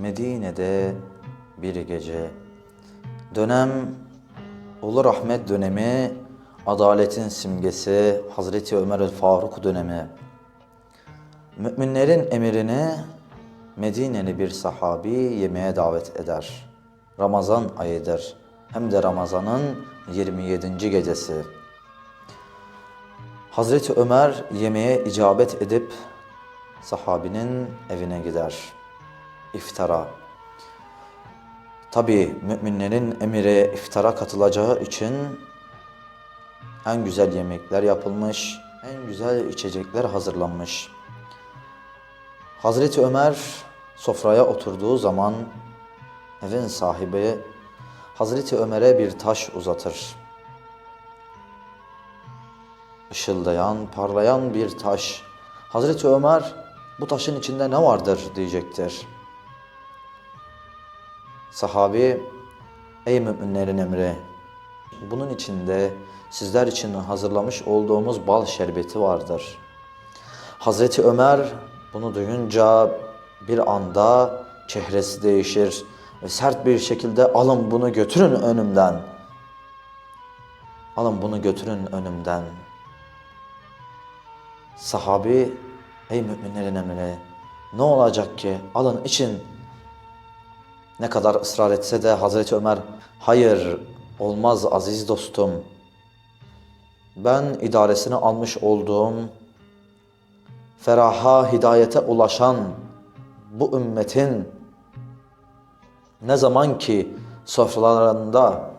Medine'de bir gece. Dönem Ulu Rahmet dönemi, adaletin simgesi Hazreti Ömer el Faruk dönemi. Müminlerin emirini Medineli bir sahabi yemeğe davet eder. Ramazan ayıdır. Hem de Ramazan'ın 27. gecesi. Hazreti Ömer yemeğe icabet edip sahabinin evine gider. İftara. Tabi müminlerin emire iftara katılacağı için en güzel yemekler yapılmış, en güzel içecekler hazırlanmış. Hazreti Ömer sofraya oturduğu zaman evin sahibi Hazreti Ömer'e bir taş uzatır. Işıldayan, parlayan bir taş. Hazreti Ömer bu taşın içinde ne vardır diyecektir. Sahabi, ey müminlerin emri, bunun içinde sizler için hazırlamış olduğumuz bal şerbeti vardır. Hazreti Ömer bunu duyunca bir anda çehresi değişir ve sert bir şekilde alın bunu götürün önümden. Alın bunu götürün önümden. Sahabi, ey müminlerin emri, ne olacak ki alın için ne kadar ısrar etse de Hazreti Ömer, hayır olmaz aziz dostum. Ben idaresini almış olduğum, feraha hidayete ulaşan bu ümmetin ne zaman ki sofralarında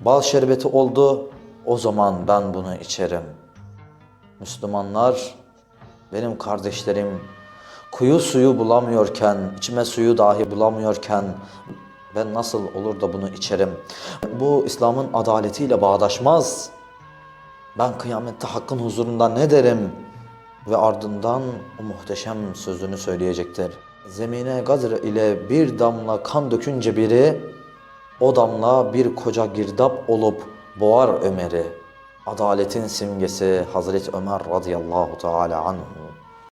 bal şerbeti oldu, o zaman ben bunu içerim. Müslümanlar, benim kardeşlerim, kuyu suyu bulamıyorken, içme suyu dahi bulamıyorken ben nasıl olur da bunu içerim? Bu İslam'ın adaletiyle bağdaşmaz. Ben kıyamette hakkın huzurunda ne derim? Ve ardından o muhteşem sözünü söyleyecektir. Zemine Gadr ile bir damla kan dökünce biri, o damla bir koca girdap olup boğar Ömer'i. Adaletin simgesi Hazreti Ömer radıyallahu teala anhu.